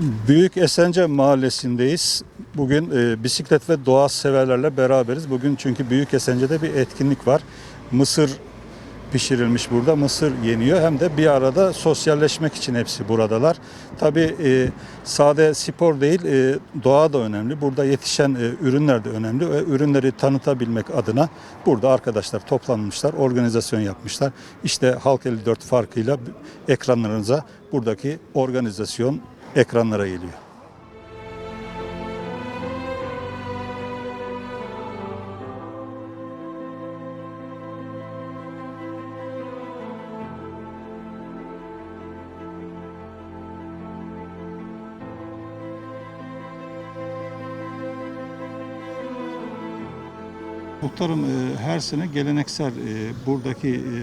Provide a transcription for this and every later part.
Büyük Esence Mahallesi'ndeyiz. Bugün e, bisiklet ve doğa severlerle beraberiz. Bugün çünkü Büyük Esence'de bir etkinlik var. Mısır pişirilmiş burada. Mısır yeniyor. Hem de bir arada sosyalleşmek için hepsi buradalar. Tabii e, sade spor değil, e, doğa da önemli. Burada yetişen e, ürünler de önemli ve ürünleri tanıtabilmek adına burada arkadaşlar toplanmışlar, organizasyon yapmışlar. İşte Halk 54 farkıyla ekranlarınıza buradaki organizasyon ekranlara geliyor. Muhtarım e, her sene geleneksel e, buradaki e,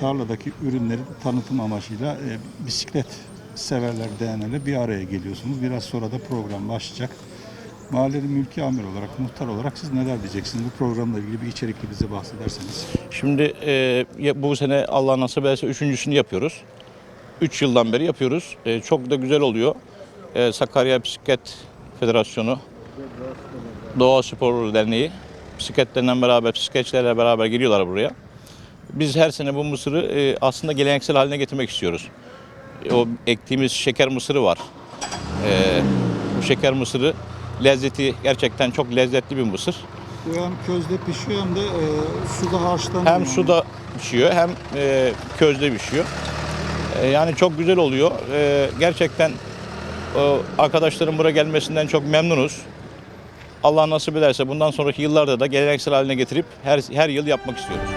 tarladaki ürünleri tanıtım amacıyla bisiklet severler derneğiyle bir araya geliyorsunuz. Biraz sonra da program başlayacak. Mahallenin mülki amir olarak, muhtar olarak siz neler diyeceksiniz? Bu programla ilgili bir içerikli bize bahsederseniz. Şimdi e, bu sene Allah nasip ederse üçüncüsünü yapıyoruz. Üç yıldan beri yapıyoruz. E, çok da güzel oluyor. E, Sakarya Bisiklet Federasyonu, Doğa Spor Derneği bisikletlerinden beraber, bisikletçilerle beraber geliyorlar buraya. Biz her sene bu mısırı e, aslında geleneksel haline getirmek istiyoruz. O ektiğimiz şeker mısırı var. E, bu şeker mısırı lezzeti gerçekten çok lezzetli bir mısır. Bu hem közde pişiyor hem de e, suda haşlanıyor. Hem suda pişiyor hem e, közde pişiyor. E, yani çok güzel oluyor. E, gerçekten e, arkadaşların buraya gelmesinden çok memnunuz. Allah nasip ederse bundan sonraki yıllarda da geleneksel haline getirip her her yıl yapmak istiyoruz.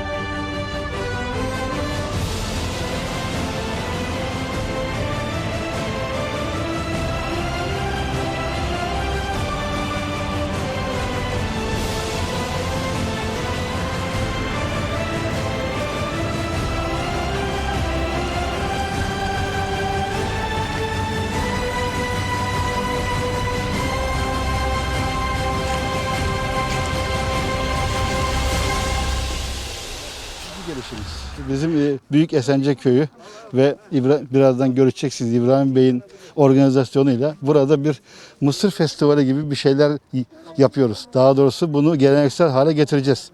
Bizim e, Büyük Esence Köyü ve İbra- birazdan göreceksiniz İbrahim Bey'in organizasyonuyla burada bir Mısır Festivali gibi bir şeyler yapıyoruz. Daha doğrusu bunu geleneksel hale getireceğiz.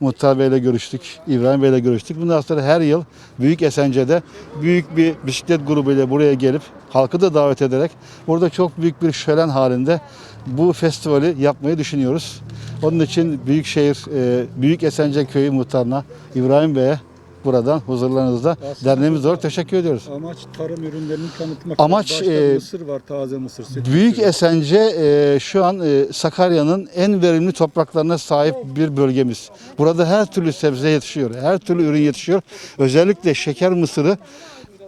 Muhtar Bey'le görüştük, İbrahim Bey'le görüştük. Bundan sonra her yıl Büyük Esence'de büyük bir bisiklet grubuyla buraya gelip halkı da davet ederek burada çok büyük bir şölen halinde bu festivali yapmayı düşünüyoruz. Onun için Büyükşehir e, Büyük Esence Köyü Muhtarına İbrahim Bey'e buradan huzurlarınızda derneğimiz olarak teşekkür ediyoruz. Amaç tarım ürünlerini tanıtmak. Amaç, e, mısır var, taze mısır. seçim Büyük. Esence e, şu an e, Sakarya'nın en verimli topraklarına sahip bir bölgemiz. Burada her türlü sebze yetişiyor, her türlü ürün yetişiyor. Özellikle şeker mısırı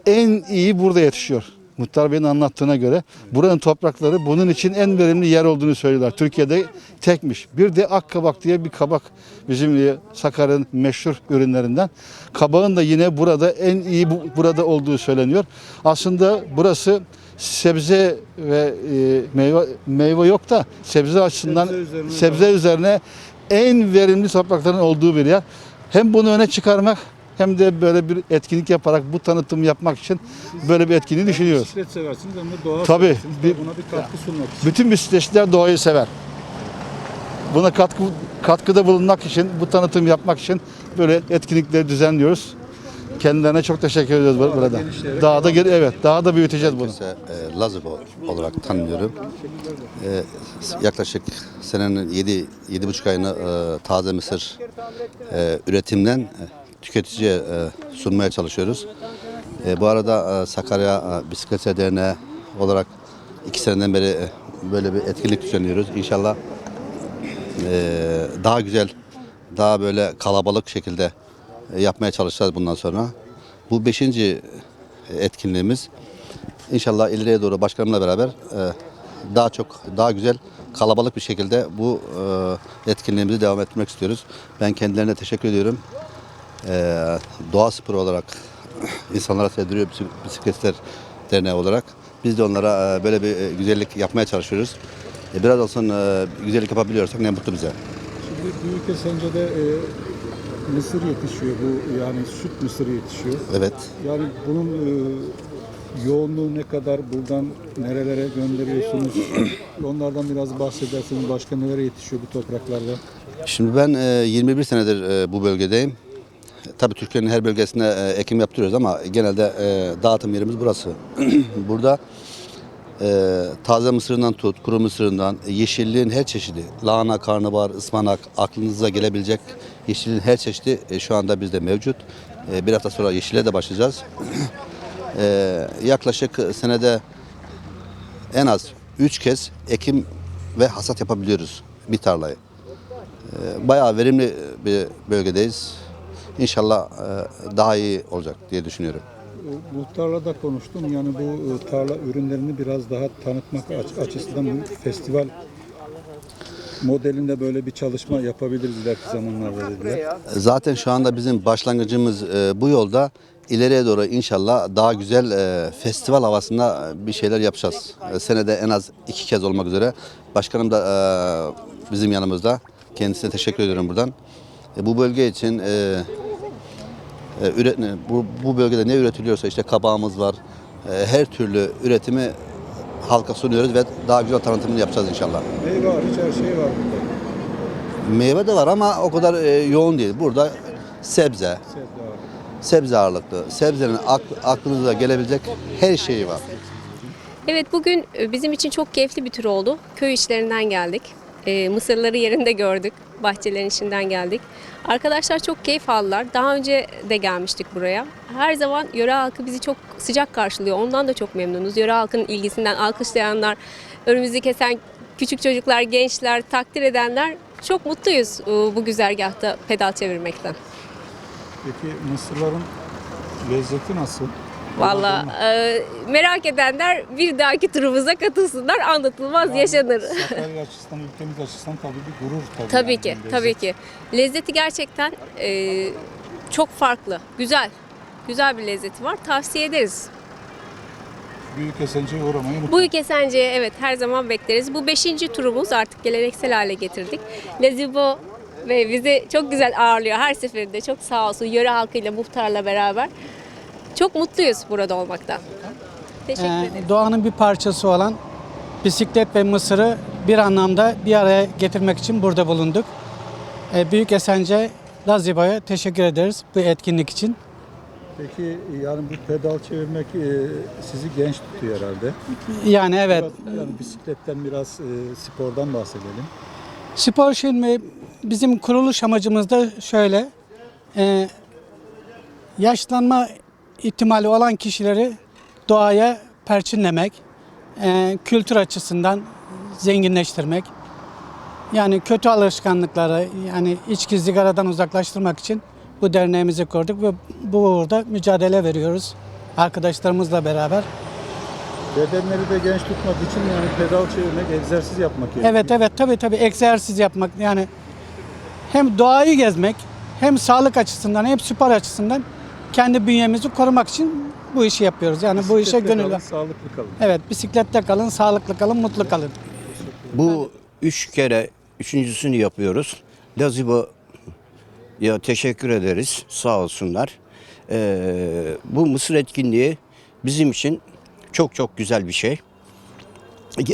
en iyi burada yetişiyor. Muhtar Bey'in anlattığına göre buranın toprakları bunun için en verimli yer olduğunu söylüyorlar. Türkiye'de tekmiş. Bir de akkabak diye bir kabak bizim e, Sakarya'nın meşhur ürünlerinden. Kabağın da yine burada en iyi bu- burada olduğu söyleniyor. Aslında burası sebze ve e, meyve meyve yok da sebze açısından Sebze üzerine sebze üzerine en verimli toprakların olduğu bir yer. Hem bunu öne çıkarmak hem de böyle bir etkinlik yaparak bu tanıtımı yapmak için böyle bir etkinliği Hem düşünüyoruz. Bisiklet seversiniz hem de doğa Tabii. seversiniz. Bir- Buna bir katkı sunmak için. Bütün bisikletçiler doğayı sever. Buna katkı katkıda bulunmak için, bu tanıtım yapmak için böyle etkinlikleri düzenliyoruz. Kendilerine çok teşekkür ediyoruz bu- burada. Daha da evet, daha da büyüteceğiz bunu. Herkese e, Lazıbo olarak tanımlıyorum. E, yaklaşık senenin 7 yedi buçuk ayını e, taze mısır e, üretimden e, tüketiciye e, sunmaya çalışıyoruz. E, bu arada e, Sakarya e, Bisiklet Derneği olarak iki seneden beri e, böyle bir etkinlik düzenliyoruz. İnşallah e, daha güzel, daha böyle kalabalık şekilde e, yapmaya çalışacağız bundan sonra. Bu beşinci etkinliğimiz. İnşallah ileriye doğru başkanımla beraber e, daha çok, daha güzel, kalabalık bir şekilde bu e, etkinliğimizi devam ettirmek istiyoruz. Ben kendilerine teşekkür ediyorum. E, doğa sporu olarak insanlara sevdiriyor bisik- bisikletler derneği olarak. Biz de onlara e, böyle bir e, güzellik yapmaya çalışıyoruz. E, biraz olsun e, güzellik yapabiliyorsak ne mutlu bize. Şimdi Büyük Esence'de e, mısır yetişiyor bu yani süt mısırı yetişiyor. Evet. Yani bunun e, yoğunluğu ne kadar buradan nerelere gönderiyorsunuz? Onlardan biraz bahsederseniz başka nelere yetişiyor bu topraklarda? Şimdi ben e, 21 senedir e, bu bölgedeyim. Tabii Türkiye'nin her bölgesinde e, ekim yaptırıyoruz ama genelde e, dağıtım yerimiz burası. Burada e, taze mısırından tut, kuru mısırından, e, yeşilliğin her çeşidi, lahana, karnabahar, ıspanak, aklınıza gelebilecek yeşilliğin her çeşidi e, şu anda bizde mevcut. E, bir hafta sonra yeşile de başlayacağız. E, yaklaşık senede en az 3 kez ekim ve hasat yapabiliyoruz bir tarlayı. E, Bayağı verimli bir bölgedeyiz. İnşallah e, daha iyi olacak diye düşünüyorum. Muhtarla da konuştum. Yani bu e, tarla ürünlerini biraz daha tanıtmak aç- açısından bu festival modelinde böyle bir çalışma yapabiliriz ileriki zamanlarda dediler. Zaten şu anda bizim başlangıcımız e, bu yolda. İleriye doğru inşallah daha güzel festival havasında bir şeyler yapacağız. Senede en az iki kez olmak üzere. Başkanım da bizim yanımızda. Kendisine teşekkür ediyorum buradan. Bu bölge için üret, bu, bu bölgede ne üretiliyorsa işte kabağımız var. E, her türlü üretimi halka sunuyoruz ve daha güzel tanıtımını yapacağız inşallah. Meyve hariç her şey var burada. Meyve de var ama o kadar e, yoğun değil. Burada sebze, Sebze var. sebze ağırlıklı. Sebzenin ak- aklınıza gelebilecek her şeyi var. Evet bugün e, bizim için çok keyifli bir tur oldu. Köy işlerinden geldik. E, mısırları yerinde gördük. Bahçelerin içinden geldik. Arkadaşlar çok keyif aldılar. Daha önce de gelmiştik buraya. Her zaman yöre halkı bizi çok sıcak karşılıyor. Ondan da çok memnunuz. Yöre halkının ilgisinden alkışlayanlar, önümüzü kesen küçük çocuklar, gençler, takdir edenler çok mutluyuz e, bu güzergahta pedal çevirmekten. Peki mısırların lezzeti nasıl? Valla e, merak edenler bir dahaki turumuza katılsınlar. Anlatılmaz yaşanır. Sakarya açısından, ülkemiz açısından tabii bir gurur tabii. Tabii yani ki, lezzet. tabii ki. Lezzeti gerçekten e, çok farklı, güzel. Güzel bir lezzeti var. Tavsiye ederiz. Büyük Esence'ye uğramayı unutmayın. Bu Esence'ye evet her zaman bekleriz. Bu beşinci turumuz artık geleneksel hale getirdik. Lezibo ve bizi çok güzel ağırlıyor her seferinde. Çok sağ olsun yöre halkıyla, muhtarla beraber. Çok mutluyuz burada olmaktan. Teşekkür Ee, ederim. doğanın bir parçası olan bisiklet ve mısırı bir anlamda bir araya getirmek için burada bulunduk. Ee, Büyük Esence Lazibo'ya teşekkür ederiz bu etkinlik için. Peki yani bu pedal çevirmek e, sizi genç tutuyor herhalde. Yani evet Biraz, yani bisikletten biraz e, spordan bahsedelim. spor şimdi bizim kuruluş amacımız da şöyle. e, yaşlanma ihtimali olan kişileri doğaya perçinlemek, e, kültür açısından zenginleştirmek. Yani kötü alışkanlıkları yani içki sigaradan uzaklaştırmak için bu derneğimizi kurduk ve bu uğurda mücadele veriyoruz arkadaşlarımızla beraber. Bedenleri de genç tutmak için yani pedal çevirmek, egzersiz yapmak gerekiyor. Evet evet tabii tabii egzersiz yapmak yani hem doğayı gezmek hem sağlık açısından hem spor açısından kendi bünyemizi korumak için bu işi yapıyoruz. Yani bu işe Bisikletle kalın, sağlıklı kalın. Evet bisiklette kalın, sağlıklı kalın, mutlu kalın. Bu üç kere üçüncüsünü yapıyoruz. Lazibo ya teşekkür ederiz sağ olsunlar. Ee, bu Mısır etkinliği bizim için çok çok güzel bir şey.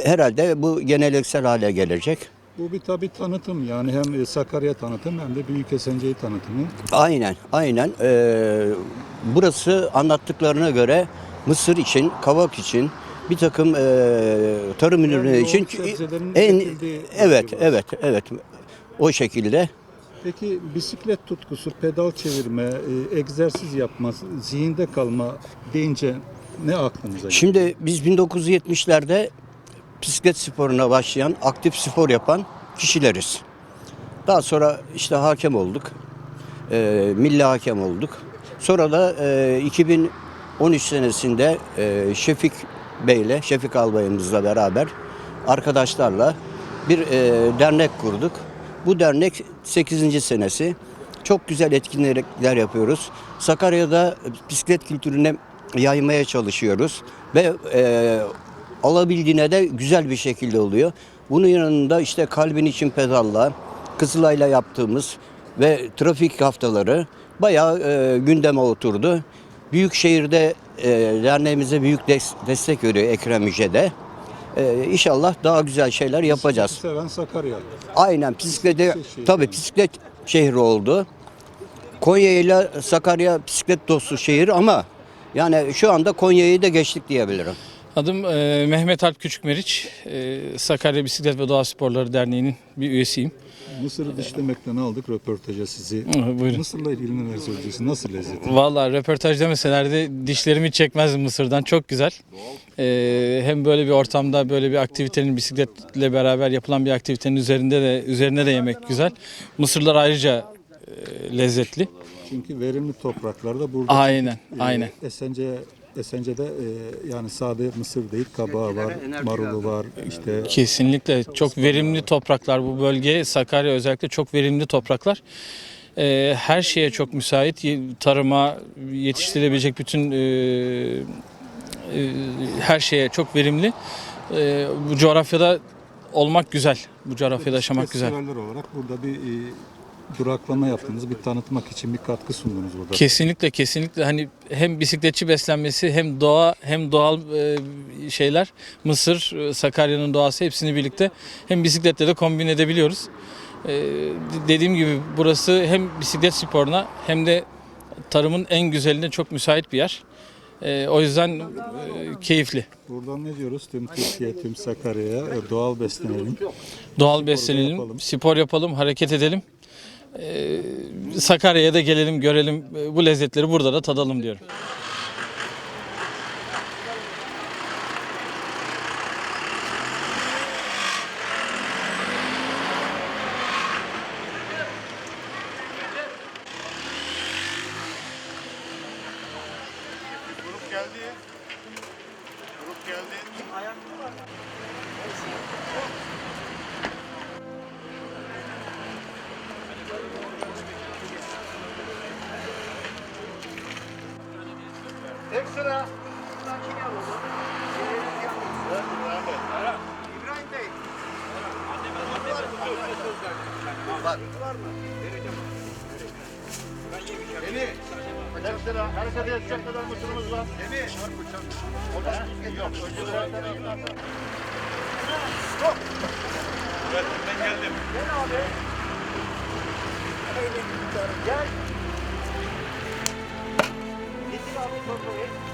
Herhalde bu geleneksel hale gelecek. Bu bir tabii tanıtım yani hem e, Sakarya tanıtım hem de Büyük Esence'yi tanıtımı. Aynen, aynen. Ee, burası anlattıklarına göre Mısır için, kavak için, bir takım ee, tarım ürünleri için en evet, evet, evet. O şekilde. Peki bisiklet tutkusu, pedal çevirme, e, egzersiz yapma, zihinde kalma deyince ne aklınıza geliyor? Şimdi biz 1970'lerde bisiklet sporuna başlayan, aktif spor yapan kişileriz. Daha sonra işte hakem olduk. Ee, milli hakem olduk. Sonra da e, 2013 senesinde e, Şefik Bey'le, Şefik Albayımızla beraber arkadaşlarla bir e, dernek kurduk. Bu dernek 8. senesi. Çok güzel etkinlikler yapıyoruz. Sakarya'da bisiklet kültürüne yaymaya çalışıyoruz ve e, olabildiğine de güzel bir şekilde oluyor. Bunun yanında işte kalbin için pedalla, Kızılay'la yaptığımız ve trafik haftaları bayağı e, gündeme oturdu. Büyükşehir'de e, derneğimize büyük des- destek veriyor Ekrem Yüce de. E, inşallah daha güzel şeyler yapacağız. Seven Sakarya. Aynen bisiklete tabii bisiklet şehri oldu. Konya ile Sakarya bisiklet dostu şehir ama yani şu anda Konya'yı da geçtik diyebilirim. Adım e, Mehmet Alp Küçükmeriç. E, Sakarya Bisiklet ve Doğa Sporları Derneği'nin bir üyesiyim. Mısır'ı dişlemekten aldık röportaja sizi. Buyurun. Mısır'la ilgili neler söyleyeceksin? Nasıl lezzeti? Vallahi röportaj demeselerdi dişlerimi çekmezdim Mısır'dan. Çok güzel. E, hem böyle bir ortamda böyle bir aktivitenin bisikletle beraber yapılan bir aktivitenin üzerinde de üzerine de yemek güzel. Mısırlar ayrıca e, lezzetli. Çünkü verimli topraklarda burada Aynen, e, aynen. Esence Esence'de e, yani sade mısır değil kabağı var, marulu var, işte Kesinlikle çok verimli topraklar bu bölge. Sakarya özellikle çok verimli topraklar. Ee, her şeye çok müsait. Tarıma yetiştirebilecek bütün e, e, her şeye çok verimli. E, bu coğrafyada olmak güzel. Bu coğrafyada yaşamak güzel. severler olarak burada bir e, duraklama yaptınız, bir tanıtmak için bir katkı sundunuz burada. Kesinlikle kesinlikle hani hem bisikletçi beslenmesi hem doğa hem doğal e, şeyler Mısır, e, Sakarya'nın doğası hepsini birlikte hem bisikletle de kombin edebiliyoruz. E, dediğim gibi burası hem bisiklet sporuna hem de tarımın en güzeline çok müsait bir yer. E, o yüzden e, keyifli. Buradan ne diyoruz tüm Türkiye, tüm Sakarya'ya doğal beslenelim. Doğal beslenelim, yapalım. spor yapalım, hareket edelim. E, Sakarya'ya da gelelim, görelim. E, bu lezzetleri burada da tadalım diyorum. Sonra sakin yapalım. Yeriniz yalnız. Eren. İbrahim Bey. Var mı? Var. Var mı? Vereceğim. Beni. Kaç lira? Herkese yatacak kadar mısırımız var. Beni. Var bıçak. Orada yok. Önce zaten Stop. Evet, ben geldim. Gel abi. Gel. Getir abi toprağı.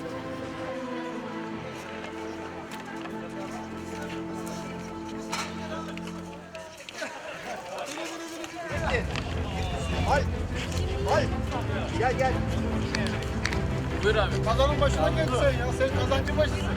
size diyor. Ben çalışıyorum.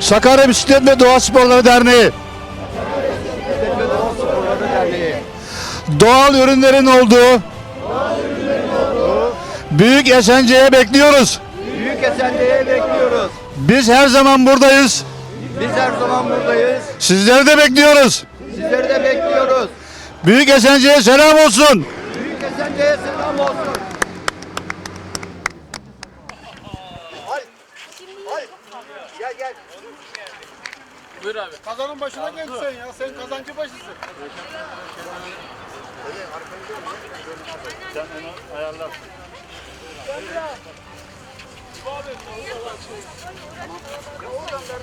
Sakarya Bisiklet ve Doğa Sporları Derneği. Doğal ürünlerin olduğu Büyük Esence'ye bekliyoruz. Büyük Esenli'ye bekliyoruz. Biz her zaman buradayız. Biz her zaman buradayız. Sizleri de bekliyoruz. Sizleri de bekliyoruz. Büyük Esence'ye selam olsun. Büyük Esenli'ye selam olsun. Gel gel. Buyur abi. Kazanın başına gel sen ya. Sen kazancı başısın.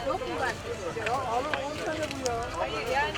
Yok mu ben? Hayır yani.